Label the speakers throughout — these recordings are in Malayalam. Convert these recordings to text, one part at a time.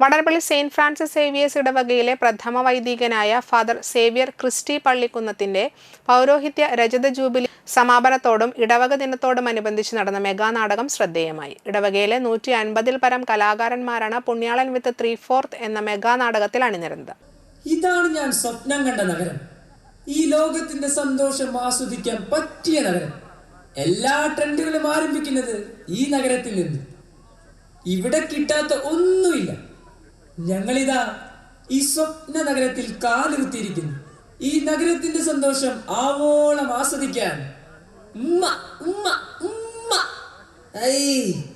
Speaker 1: വടർപള്ളി സെയിന്റ് ഫ്രാൻസിസ് സേവിയേഴ്സ് ഇടവകയിലെ പ്രഥമ വൈദികനായ ഫാദർ സേവ്യർ ക്രിസ്റ്റി പള്ളിക്കുന്നത്തിന്റെ പൗരോഹിത്യ രജത ജൂബിലി സമാപനത്തോടും ഇടവക ദിനത്തോടും അനുബന്ധിച്ച് നടന്ന മെഗാ നാടകം ശ്രദ്ധേയമായി. ഇടവകയിലെ നൂറ്റി അൻപതിൽ പരം കലാകാരന്മാരാണ് പുണ്യാളൻ വിത്ത് ത്രീ ഫോർത്ത് എന്ന മെഗാ നാടകത്തിൽ അണിനിരുന്നത്.
Speaker 2: ഇതാണ് ഞാൻ സ്വപ്നം കണ്ട നഗരം. ഈ ലോകത്തിന്റെ സന്തോഷം ആസ്വദിക്കാൻ പറ്റിയ നഗരം. എല്ലാ ട്രെൻഡുകളും ആരംഭിക്കുന്നത് ഈ നഗരത്തിൽ നിന്ന്. ഇവിടെ കിട്ടാത്ത ഒന്നുമില്ല. ഞങ്ങളിതാ ഈ സ്വപ്ന നഗരത്തിൽ കാലിർത്തിയിരിക്കുന്നു ഈ നഗരത്തിന്റെ സന്തോഷം ആവോളം ആസ്വദിക്കാൻ. ഉമ്മ ഉമ്മ ഉമ്മ.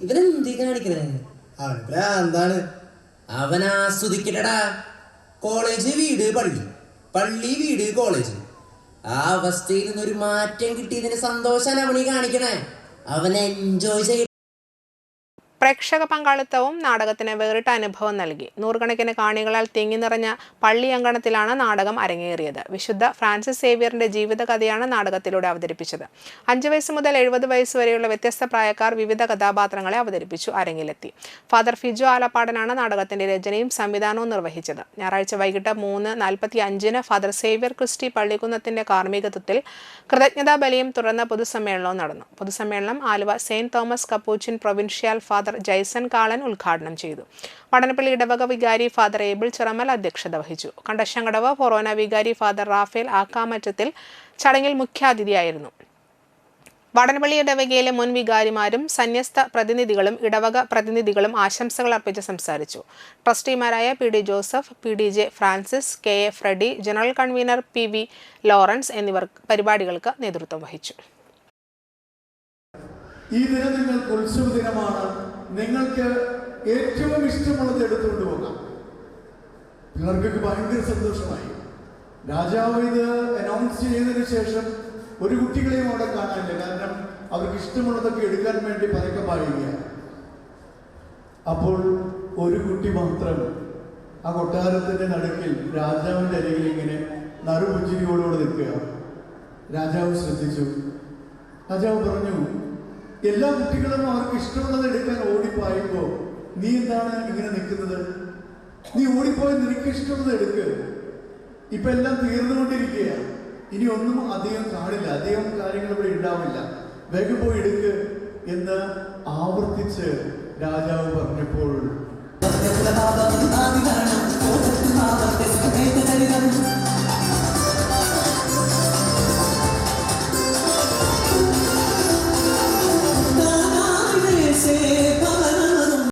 Speaker 3: ഇവനെന്തി കാണിക്കണേ?
Speaker 4: അവന് ഭ്രാന്താണ്
Speaker 3: അവൻ ആസ്വദിക്കട്ടടാ കോളേജ് വീട് പള്ളി. പള്ളി വീട് കോളേജ്. ആ അവസ്ഥയിൽ നിന്നൊരു മാറ്റം കിട്ടിയതിന് സന്തോഷാണ് അവനീ കാണിക്കണേ. അവൻ എൻജോയ് ചെയ്യ
Speaker 1: പ്രേക്ഷക പങ്കാളിത്തവും നാടകത്തിന് വേറിട്ട അനുഭവം നൽകി. നൂറുകണക്കിന് കാണികളാൽ തിങ്ങി നിറഞ്ഞ പള്ളി അങ്കണത്തിലാണ് നാടകം അരങ്ങേറിയത്. വിശുദ്ധ ഫ്രാൻസിസ് സേവിയറിന്റെ ജീവിതകഥയാണ് നാടകത്തിലൂടെ അവതരിപ്പിച്ചത്. അഞ്ചു വയസ്സ് മുതൽ എഴുപത് വയസ്സ് വരെയുള്ള വ്യത്യസ്ത പ്രായക്കാർ വിവിധ കഥാപാത്രങ്ങളെ അവതരിപ്പിച്ചു അരങ്ങിലെത്തി. ഫാദർ ഫിജോ ആലപ്പാടനാണ് നാടകത്തിന്റെ രചനയും സംവിധാനവും നിർവഹിച്ചത്. ഞായറാഴ്ച വൈകിട്ട് മൂന്ന് നാൽപ്പത്തി അഞ്ചിന് ഫാദർ സേവ്യർ ക്രിസ്റ്റി പള്ളിക്കുന്നത്തിന്റെ കാർമ്മികത്വത്തിൽ കൃതജ്ഞതാ ബലിയും തുടർന്ന് പൊതുസമ്മേളനവും നടന്നു. പൊതുസമ്മേളനം Aluva saint Thomas Capuchin provincial father Jaison Kalan ഉദ്ഘാടനം ചെയ്തു. വടനപ്പള്ളി ഇടവക വികാരി ഫാദർ ഏബിൾ ചിറമൽ അധ്യക്ഷത വഹിച്ചു. കണ്ടശങ്കടവ് ഫൊറോന വികാരി ഫാദർ റാഫേൽ ആക്കാമറ്റത്തിൽ ചടങ്ങിൽ മുഖ്യാതിഥിയായിരുന്നു. വടനപ്പള്ളി ഇടവകയിലെ മുൻ വികാരിമാരും സന്യസ്ത പ്രതിനിധികളും ഇടവക പ്രതിനിധികളും ആശംസകൾ അർപ്പിച്ച് സംസാരിച്ചു. ട്രസ്റ്റിമാരായ P D Joseph P D J Francis K A Freddy general convener P V Lawrence എന്നിവർ പരിപാടികൾക്ക് നേതൃത്വം വഹിച്ചു.
Speaker 5: ഈ ദിനം നിങ്ങൾക്ക് ഉത്സവ ദിനമാണ്. നിങ്ങൾക്ക് ഏറ്റവും ഇഷ്ടമുള്ളത് എടുത്തുകൊണ്ട് പോകാം. പിള്ളേർക്കൊക്കെ ഭയങ്കര സന്തോഷമായി. രാജാവ് ഇത് അനൗൺസ് ചെയ്തതിന് ശേഷം ഒരു കുട്ടികളെയും അവിടെ കാണാനില്ല. കാരണം അവർക്ക് ഇഷ്ടമുള്ളതൊക്കെ എടുക്കാൻ വേണ്ടി പതുക്കെ പറയുകയാണ്. അപ്പോൾ ഒരു കുട്ടി മാത്രം ആ കൊട്ടാരത്തിന്റെ നടുക്കിൽ രാജാവിന്റെ അരികിൽ ഇങ്ങനെ നറുപുഞ്ചിരിയോടുകൂടെ നിൽക്കുക രാജാവ് ശ്രദ്ധിച്ചു. രാജാവ് പറഞ്ഞു എല്ലാ കുട്ടികളും അവർക്ക് ഇഷ്ടമുള്ളത് എടുക്കാൻ ഓടിപ്പോയപ്പോ നീ എന്താണ് ഇങ്ങനെ നിൽക്കുന്നത്? നീ ഓടിപ്പോയി നിനക്ക് ഇഷ്ടമുള്ളത് എടുക്ക്. ഇപ്പൊ എല്ലാം തീർന്നുകൊണ്ടിരിക്കുക ഇനി ഒന്നും അധികം കാണില്ല. അധികം കാര്യങ്ങൾ ഇവിടെ ഉണ്ടാവില്ല. വേഗം പോയി എടുക്ക് എന്ന് ആവർത്തിച്ച് രാജാവ് പറഞ്ഞപ്പോൾ